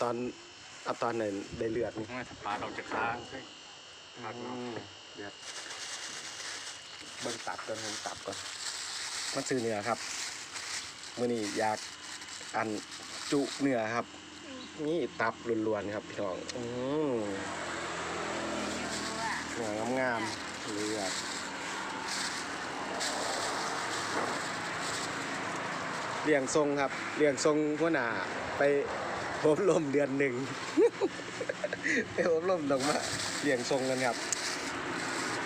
ตอนเอาตอนไหนได้เลือดนี่ไม่สปาเราจะค้างครับอืมเลือดเบิ่งตับก่อนเบิ่งตับก่อนมันซื้อเนื้อครับมื้อนี้อยากอันจุเนื้อครับ นี่ตับล้วนๆครับพี่น้องอืมเนื้องามๆเลือดเลี้ยงทรงครับเลี้ยงทรงหัวหน้าไป อบรมเดือนหนึ่งไปอบรมลงมาเลี้ยงทรงกันครับ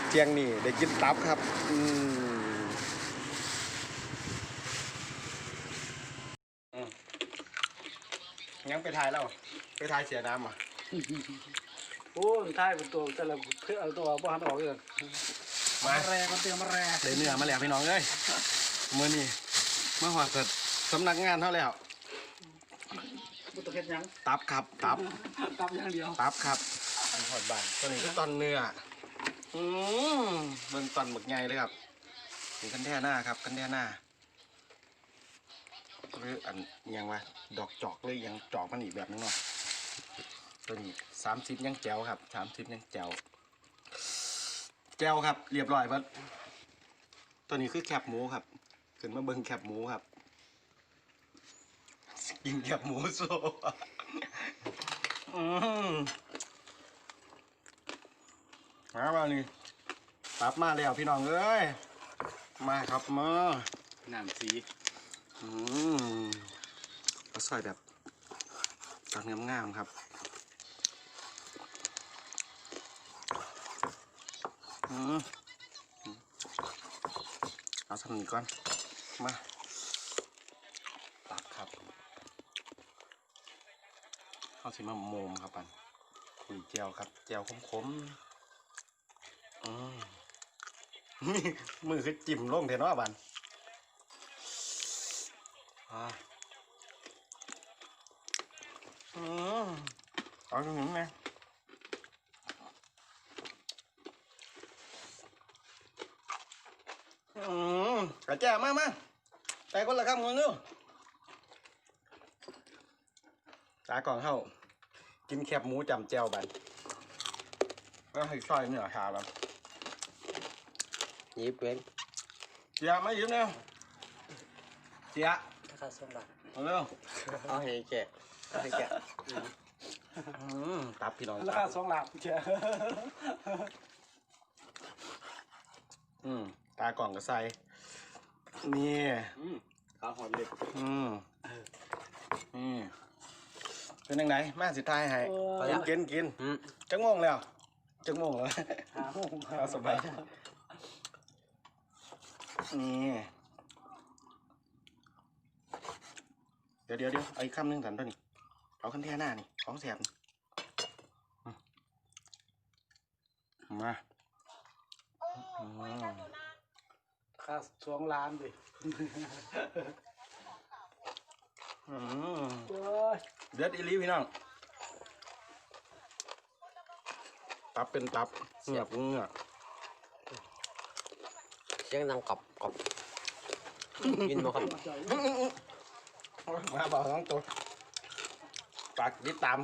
เที่ยงนี่ได้กินตับครับ อืมอืมยังไปถ่ายแล้ว ไปถ่ายเสียน้ำอะโอ้ยท้ายเป็นตัวแต่ละเพื่อเอาตัวบ้านออกเลยมาแรงมันเตียงมาแรงได้เนื้อมาแล้วพี่น้องเอ้ยมื้อนี้มาหอดเกิดสำนักงานเท่าแล้วบุ ตรเฮ็ดหยังตับครับตับตำอย่างเดียวตับครับอันหอดบานตัวนี้คือตอนเนื้ออืมเบิ่งตอนหมึกใหญ่เลยครับนี่กันแท่หน้าครับกันแท่หน้าหรืออันอิหยังวะดอกจอกเลยยังจอกมันอีกแบบนึงเนาะตัวนี้สามสิบยังแจ๋วครับสามสิบยังแจ๋วแจ๋วครับ เรียบร้อยเพิ่นตัวนี้คือแคบหมูครับขึ้นมาเบิ่งแคบหมูครับ กินแคบหมูโซ่อืมมาบ้านี่ตับมาแล้วพี่น้องเอ้ย มาครับมาน้ำสีอืมปลาซอยแบบตัดงามๆครับ อืมเอาสำนีก่อน มา ตับครับ เอาสิมาโมมครับปันคุยเจียวครับเจียวขมๆอืมมือคือจิ้มลงเทนว่าบันอ่าอืมเอาตรงนี้ไงอืมกระแจมามาไปคนละคำคนเร็ วตากล่องเข้ากินแคบหมูจำเจียวบันแล้วให้ซอยเนื้อขาแบบยิบเว้นเจียไม่ยิ้มเนี่ยเจียราคาสองบาทเอาเร็วเอาให้แกะเอาให้แกะอืมตับพี่น้องราคาสองหลักเจ้าอืมตากล่องก็ใส่นี่อืมข้าวหอมเด็ดอืมอืม เป็นยังไงมาสิทายให้กินกินกินอืม จังโมงแล้วจังโมงแล้วหาห้องเอาสบายนี่เดี๋ยวเดี๋ยวเดี๋ยวเอาอีกคำหนึ่งสันตัวนี้เอาขั้นแท่หน้านี่ของแสบนี่อืมมาอืมราคาสองล้านดิอืมโอ้ย เด็ดอีหลีพี่น้อง ตับเป็นตับเหงือกเหงือกเสียงดังกรอบกรอบยินบ่ครับมาบอกน้องตัวฝากติดตาม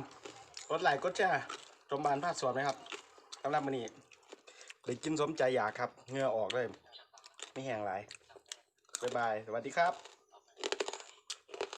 กดไลค์กดแชร์ชมบานภาคสวนไหมครับสำหรับมันนี้ได้กินสมใจอยากครับเหงื่อออกเลย ไม่แห้งหลายบ๊ายบาย สวัสดีครับ